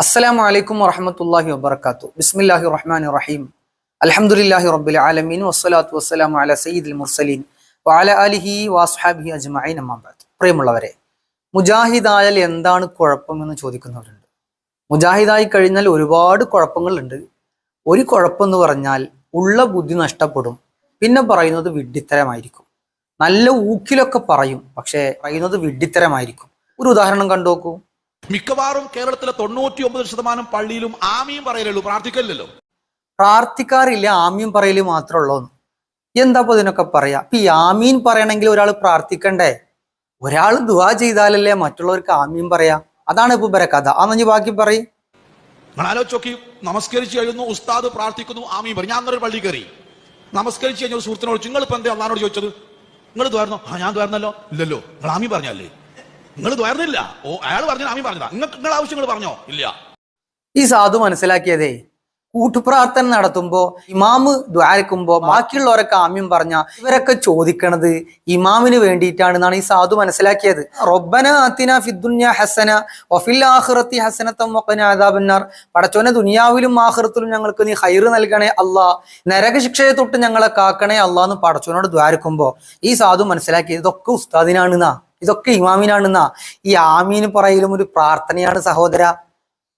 അസ്സലാമു അലൈക്കും വറഹമത്തല്ലാഹി വബർക്കാത്തു ബിസ്മില്ലാഹി റഹ്മാൻ റഹീം അൽഹംദുലില്ലാഹി റബ്ബിൽ ആലമീൻ. വസ്സലാത്തു വസ്സലാമു അല സയ്യിദുൽ മുർസലീൻ. വാല അലിഹി വാസ്ഹാബി അജ്മഈൻ അമ്മാബാദ് പ്രിയമുള്ളവരെ മുജാഹിദായാൽ എന്താണ് കുഴപ്പമെന്ന് ചോദിക്കുന്നവരുണ്ട്. മുജാഹിദായി കഴിഞ്ഞാൽ ഒരുപാട് കുഴപ്പങ്ങളുണ്ട്. ഒരു കുഴപ്പം എന്ന് പറഞ്ഞാൽ ഉള്ള ബുദ്ധി നഷ്ടപ്പെടും. പിന്നെ പറയുന്നത് വിഡ്ഢിത്തരമായിരിക്കും. നല്ല ഊക്കിലൊക്കെ പറയും പക്ഷേ പറയുന്നത് വിഡ്ഢിത്തരമായിരിക്കും. ഒരു ഉദാഹരണം കണ്ടു നോക്കൂ. മിക്കവാറും കേരളത്തിലെ തൊണ്ണൂറ്റി ഒമ്പത് ശതമാനം പള്ളിയിലും ആമിയും പറയലുള്ളൂ. പ്രാർത്ഥിക്കലില്ലല്ലോ. പ്രാർത്ഥിക്കാറില്ല ആമിയും പറയൽ മാത്രമേ ഉള്ളൂ. എന്താ ഇപ്പൊ ഇതിനൊക്കെ പറയാ? ഇപ്പൊ ഈ ആമീൻ പറയണമെങ്കിൽ ഒരാൾ പ്രാർത്ഥിക്കണ്ടേ? ഒരാൾ ദുവാ ചെയ്താലല്ലേ മറ്റുള്ളവർക്ക് ആമീൻ പറയാ? അതാണ് ഇപ്പൊ ഇവരെ കഥ. ആ നഞ്ഞ് ബാക്കി പറയും. നമസ്കരിച്ചു ആലോചിച്ചോക്കി നമസ്കരിച്ച് കഴിയുന്നു ഉസ്താദ് പ്രാർത്ഥിക്കുന്നു ആമീൻ പറയും. ഞാൻ അന്നൊരു പള്ളി കയറി. നമസ്കരിച്ച് കഴിഞ്ഞ ഒരു സുഹൃത്തിനോട് നിങ്ങൾ ഇപ്പൊ എന്താ അള്ളഹാനോട് ചോദിച്ചത്? നിങ്ങൾ ദ്വാരണോ ആ ഞാൻ ദ്വാരണല്ലോ ഇല്ലല്ലോ. നിങ്ങൾ ആമീൻ പറഞ്ഞല്ലേ? നിങ്ങൾ ദ്വാരുന്നില്ല ഓ അയാൾ പറഞ്ഞ ആമി പറഞ്ഞതാ. നിങ്ങൾക്ക് നിങ്ങൾ ആവശ്യങ്ങൾ പറഞ്ഞോ? ഇല്ല. ഈ സാധു മനസ്സിലാക്കിയതേ കൂട്ടുപ്രാർത്ഥന നടത്തുമ്പോ ഇമാമ് ദ്വാരക്കുമ്പോ ബാക്കിയുള്ളവരൊക്കെ ആമ്യം പറഞ്ഞ ഇവരൊക്കെ ചോദിക്കണത് ഇമാമിന് വേണ്ടിയിട്ടാണെന്നാണ് ഈ സാധു മനസ്സിലാക്കിയത്. റൊബന അത്തിന ഫിദ്ദുന്യ ഹസന വഫിൽ ആഹ്റത്തി ഹസനത്തം ഒക്കെ ആദാബന്നാർ പടച്ചോനെ ദുനിയാവിലും ആഹ്റത്തിലും ഞങ്ങൾക്ക് നീ ഹൈറ് നൽകണേ അല്ലാ. നരകശിക്ഷയെ തൊട്ട് ഞങ്ങളെ കാക്കണേ അള്ളാന്ന് പടച്ചോനോട് ദ്വാരക്കുമ്പോ ഈ സാധു മനസ്സിലാക്കിയത് ഇതൊക്കെ ഉസ്താദിനാണെന്നാ ഇതൊക്കെ ഇമാമിനാണെന്നാ. ഈ ആമീന് പറയലും ഒരു പ്രാർത്ഥനയാണ് സഹോദര.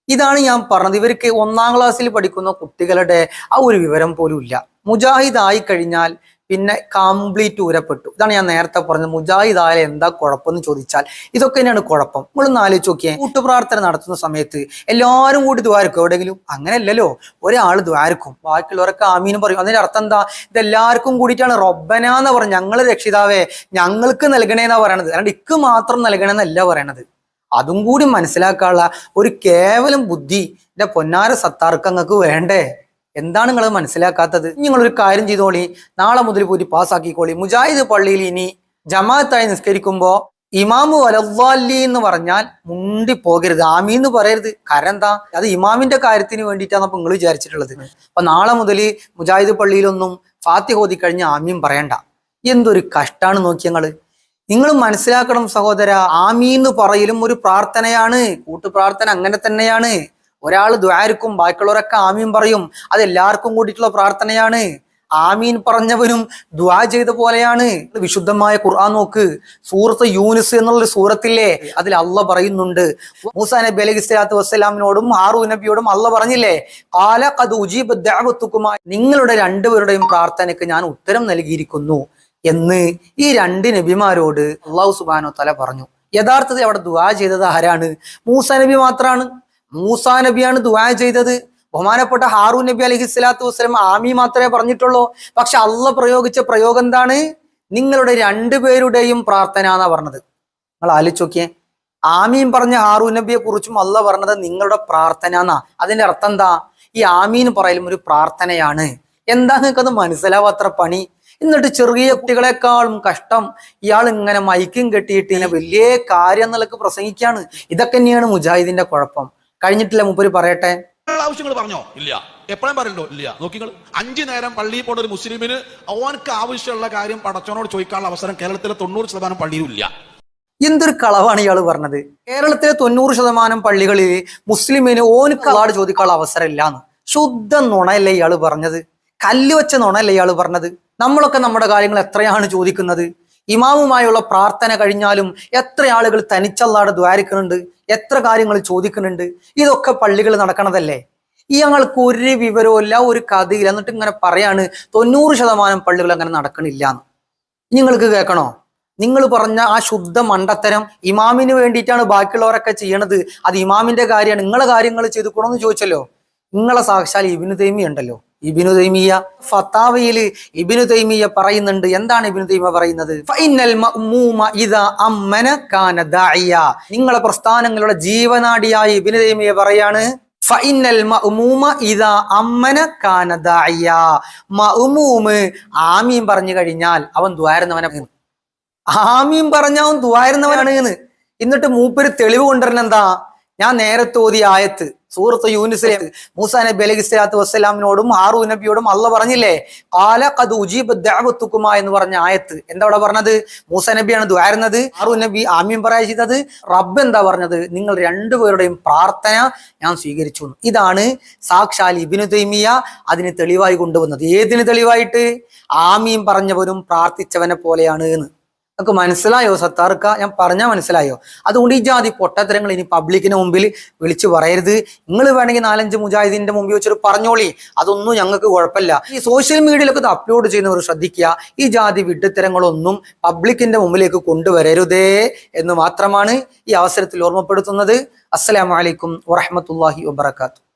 ഇതാണ് ഞാൻ പറഞ്ഞത്. ഇവർക്ക് ഒന്നാം ക്ലാസ്സിൽ പഠിക്കുന്ന കുട്ടികളുടെ ആ ഒരു വിവരം പോലും ഇല്ല. മുജാഹിദ് ആയി കഴിഞ്ഞാൽ പിന്നെ കംപ്ലീറ്റ് ഊരപ്പെട്ടു ഇതാണ് ഞാൻ നേരത്തെ പറഞ്ഞത്. മുജാഹിദ് ആയാലും എന്താ കുഴപ്പമെന്ന് ചോദിച്ചാൽ ഇതൊക്കെ തന്നെയാണ് കുഴപ്പം. നിങ്ങളൊന്ന് ആലോചിച്ച് നോക്കിയേ. കൂട്ടുപ്രാർത്ഥന നടത്തുന്ന സമയത്ത് എല്ലാവരും കൂടി ദ്വാരക്കും എവിടെയെങ്കിലും? അങ്ങനെയല്ലല്ലോ. ഒരാൾ ദ്വാരക്കും. ബാക്കിയുള്ളവരൊക്കെ ആമീനും പറയും. അതിന്റെ അർത്ഥം എന്താ? ഇതെല്ലാവർക്കും കൂടിയിട്ടാണ് റൊബന എന്ന് പറഞ്ഞത് ഞങ്ങൾ രക്ഷിതാവേ ഞങ്ങൾക്ക് നൽകണേന്നാ പറയണത്. അല്ലാണ്ട് ഇക്ക് മാത്രം നൽകണമെന്നല്ല പറയണത്. അതും കൂടി മനസ്സിലാക്കാനുള്ള ഒരു കേവലം ബുദ്ധി. എന്റെ പൊന്നാര സത്താർക്ക് അങ്ങക്ക് വേണ്ടേ? എന്താണ് നിങ്ങൾ മനസ്സിലാക്കാത്തത്? നിങ്ങളൊരു കാര്യം ചെയ്തോളി. നാളെ മുതൽ പോയി പാസ്സാക്കിക്കോളി. മുജാഹിദ് പള്ളിയിൽ ഇനി ജമാഅത്തായി നിസ്കരിക്കുമ്പോൾ ഇമാമു വലവ്വാലി എന്ന് പറഞ്ഞാൽ മുണ്ടി പോകരുത്. ആമി എന്ന് പറയരുത്. കാരണം എന്താ? അത് ഇമാമിന്റെ കാര്യത്തിന് വേണ്ടിയിട്ടാണ് അപ്പൊ നിങ്ങൾ വിചാരിച്ചിട്ടുള്ളത്. അപ്പൊ നാളെ മുതൽ മുജാഹിദ് പള്ളിയിലൊന്നും ഫാത്തി ഓതി കഴിഞ്ഞ ആമിയും പറയണ്ട. എന്തൊരു കഷ്ടാണ് നോക്കി ഞങ്ങൾ നിങ്ങൾ മനസ്സിലാക്കണം സഹോദര. ആമി എന്ന് പറയലും ഒരു പ്രാർത്ഥനയാണ്. കൂട്ടുപ്രാർത്ഥന അങ്ങനെ തന്നെയാണ്. ഒരാൾ ദ്വാരക്കും ബാക്കിയുള്ളവരൊക്കെ ആമീൻ പറയും. അത് എല്ലാവർക്കും കൂടിയിട്ടുള്ള പ്രാർത്ഥനയാണ്. ആമീൻ പറഞ്ഞവനും ദ്വാ ചെയ്ത പോലെയാണ്. വിശുദ്ധമായ ഖുർആൻ നോക്ക്. സൂറത്ത് യൂനിസ് എന്നുള്ള സൂറത്തില്ലേ? അതിൽ അല്ല പറയുന്നുണ്ട്. മൂസാ നബി അലൈഹി സ്വലാത്തു വസ്സലാമിനോടും ആറു നബിയോടും അല്ല പറഞ്ഞില്ലേ? കാല കത് ഉജീബ് നിങ്ങളുടെ രണ്ടുപേരുടെയും പ്രാർത്ഥനയ്ക്ക് ഞാൻ ഉത്തരം നൽകിയിരിക്കുന്നു എന്ന് ഈ രണ്ട് നബിമാരോട് അള്ളാഹു സുബാനോ തല പറഞ്ഞു. യഥാർത്ഥത്തിൽ അവിടെ ദുആ ചെയ്തത് ആരാണ്? മൂസ നബി മാത്രാണ്. മൂസാ നബിയാണ് ദുവാ ചെയ്തത്. ബഹുമാനപ്പെട്ട ഹാറൂൻ നബി അലഹി സ്വലാത്തു വസ്ലം ആമി മാത്രമേ പറഞ്ഞിട്ടുള്ളൂ. പക്ഷെ അള്ള പ്രയോഗിച്ച പ്രയോഗം എന്താണ്? നിങ്ങളുടെ രണ്ടുപേരുടെയും പ്രാർത്ഥന എന്നാ പറഞ്ഞത്. നിങ്ങൾ ആലോചിച്ച് നോക്കിയേ. ആമീൻ പറഞ്ഞ ഹാറൂൻ നബിയെ കുറിച്ചും അല്ല പറഞ്ഞത് നിങ്ങളുടെ പ്രാർത്ഥന എന്നാ അതിന്റെ അർത്ഥം എന്താ? ഈ ആമീൻ പറയലും ഒരു പ്രാർത്ഥനയാണ്. എന്താ നിങ്ങൾക്കത് മനസ്സിലാവാത്ര പണി? എന്നിട്ട് ചെറിയ കുട്ടികളെക്കാളും കഷ്ടം. ഇയാൾ ഇങ്ങനെ മൈക്കും കെട്ടിയിട്ട് ഇങ്ങനെ വലിയ കാര്യം എന്നുള്ള പ്രസംഗിക്കുകയാണ്. ഇതൊക്കെ തന്നെയാണ് മുജാഹിദിന്റെ കുഴപ്പം. കഴിഞ്ഞിട്ടില്ല മുപ്പര് പറയട്ടെ. ആവശ്യങ്ങൾ പറഞ്ഞോ? ഇല്ല. എപ്പോഴും പറയണ്ടോ? ഇല്ല. നോക്കിങ്ങൾ അഞ്ചു നേരം പള്ളിയിൽ പോണ ഒരു മുസ്ലിമിന് അവനക്ക് ആവശ്യമുള്ള കാര്യം പടച്ചോനോട് ചോദിക്കാനുള്ള അവസരം കേരളത്തിലെ തൊണ്ണൂറ് ശതമാനം പള്ളിയിലും ഇല്ല. എന്തൊരു കളവാണ് ഇയാൾ പറഞ്ഞത്? കേരളത്തിലെ തൊണ്ണൂറ് ശതമാനം പള്ളികളിൽ മുസ്ലിമിന് ഓനക്ക് അവാർഡ് ചോദിക്കാനുള്ള അവസരം ഇല്ലാന്ന് ശുദ്ധ നുണയല്ലേ ഇയാൾ പറഞ്ഞത്? കല്ല് വെച്ച നുണയല്ലേ ഇയാൾ പറഞ്ഞത്? നമ്മളൊക്കെ നമ്മുടെ കാര്യങ്ങൾ എത്രയാണ് ചോദിക്കുന്നത്? ഇമാമുമായുള്ള പ്രാർത്ഥന കഴിഞ്ഞാലും എത്ര ആളുകൾ തനിച്ചല്ലാടെ ദ്വാരിക്കുന്നുണ്ട്? എത്ര കാര്യങ്ങൾ ചോദിക്കുന്നുണ്ട്? ഇതൊക്കെ പള്ളികൾ നടക്കണതല്ലേ? ഇയാൾക്ക് ഒരു വിവരവും ഇല്ല ഒരു കഥയില്ല. എന്നിട്ട് ഇങ്ങനെ പറയാണ് തൊണ്ണൂറ് ശതമാനം പള്ളികൾ അങ്ങനെ നടക്കണില്ല എന്ന്. നിങ്ങൾക്ക് കേൾക്കണോ? നിങ്ങൾ പറഞ്ഞ ആ ശുദ്ധ മണ്ടത്തരം ഇമാമിന് വേണ്ടിയിട്ടാണ് ബാക്കിയുള്ളവരൊക്കെ ചെയ്യണത്. അത് ഇമാമിന്റെ കാര്യമാണ്. നിങ്ങളെ കാര്യങ്ങൾ ചെയ്തുകൂടെന്ന് ചോദിച്ചല്ലോ. നിങ്ങളെ സാക്ഷാൽ ഇബിനു തൈമിയ ഉണ്ടല്ലോ. ഇബിനു തൈമിയ ഫത്താവയിൽ ഇബിനു തൈമിയ പറയുന്നുണ്ട്. എന്താണ് ഇബിനു തൈമ പറയുന്നത്? നിങ്ങളെ പ്രസ്ഥാനങ്ങളുടെ ജീവനാടിയായി ഇബിനു തൈമിയ പറയാണ്. ആമീം പറഞ്ഞു കഴിഞ്ഞാൽ അവൻ ദ്വാരുന്നവനെ ആമീം പറഞ്ഞ അവൻ ദ്വാരുന്നവനാണ് എന്ന്. എന്നിട്ട് മൂപ്പര് തെളിവ് കൊണ്ടുവരണം എന്താ ഞാൻ നേരത്തെ ഓതിയ ആയത്ത്. സൂറത്ത് യൂനിസിലെ മൂസാ നബി അലൈഹി സ്വലാത്തു വസ്സലാമിനോടും ഹാറൂ നബിയോടും അള്ള പറഞ്ഞില്ലേ? കാല കത് ഉജീബ് ദഅവത്തുക്കുമ എന്ന് പറഞ്ഞ ആയത്ത്. എന്താ അവിടെ പറഞ്ഞത്? മൂസ നബിയാണ് ദ്വാരുന്നത് ആറു നബി ആമ്യം പറയാ ചെയ്തത്. റബ്ബ് എന്താ പറഞ്ഞത്? നിങ്ങൾ രണ്ടുപേരുടെയും പ്രാർത്ഥന ഞാൻ സ്വീകരിച്ചു ഇതാണ് സാക്ഷാൽ ഇബിനു തൈമിയ അതിന് തെളിവായി കൊണ്ടുവന്നത്. ഏതിന് തെളിവായിട്ട്? ആമീൻ പറഞ്ഞവരും പ്രാർത്ഥിച്ചവനെ പോലെയാണ് എന്ന്. നമുക്ക് മനസ്സിലായോ സത്താർക്ക? ഞാൻ പറഞ്ഞാൽ മനസ്സിലായോ? അതുകൊണ്ട് ഈ ജാതി പൊട്ടത്തരങ്ങൾ ഇനി പബ്ലിക്കിന് മുമ്പിൽ വിളിച്ചു പറയരുത്. നിങ്ങൾ വേണമെങ്കിൽ നാലഞ്ച് മുജാഹിദിന്റെ മുമ്പിൽ വെച്ചിട്ട് പറഞ്ഞോളി. അതൊന്നും ഞങ്ങൾക്ക് കുഴപ്പമില്ല. ഈ സോഷ്യൽ മീഡിയയിലൊക്കെ ഇത് അപ്ലോഡ് ചെയ്യുന്നവർ ശ്രദ്ധിക്കുക. ഈ ജാതി വിഡ്ഢിത്തരങ്ങളൊന്നും പബ്ലിക്കിന്റെ മുമ്പിലേക്ക് കൊണ്ടുവരരുതേ എന്ന് മാത്രമാണ് ഈ അവസരത്തിൽ ഓർമ്മപ്പെടുത്തുന്നത്. അസ്സലാമലൈക്കും വറഹമത്തല്ലാഹി വബർക്കാത്തു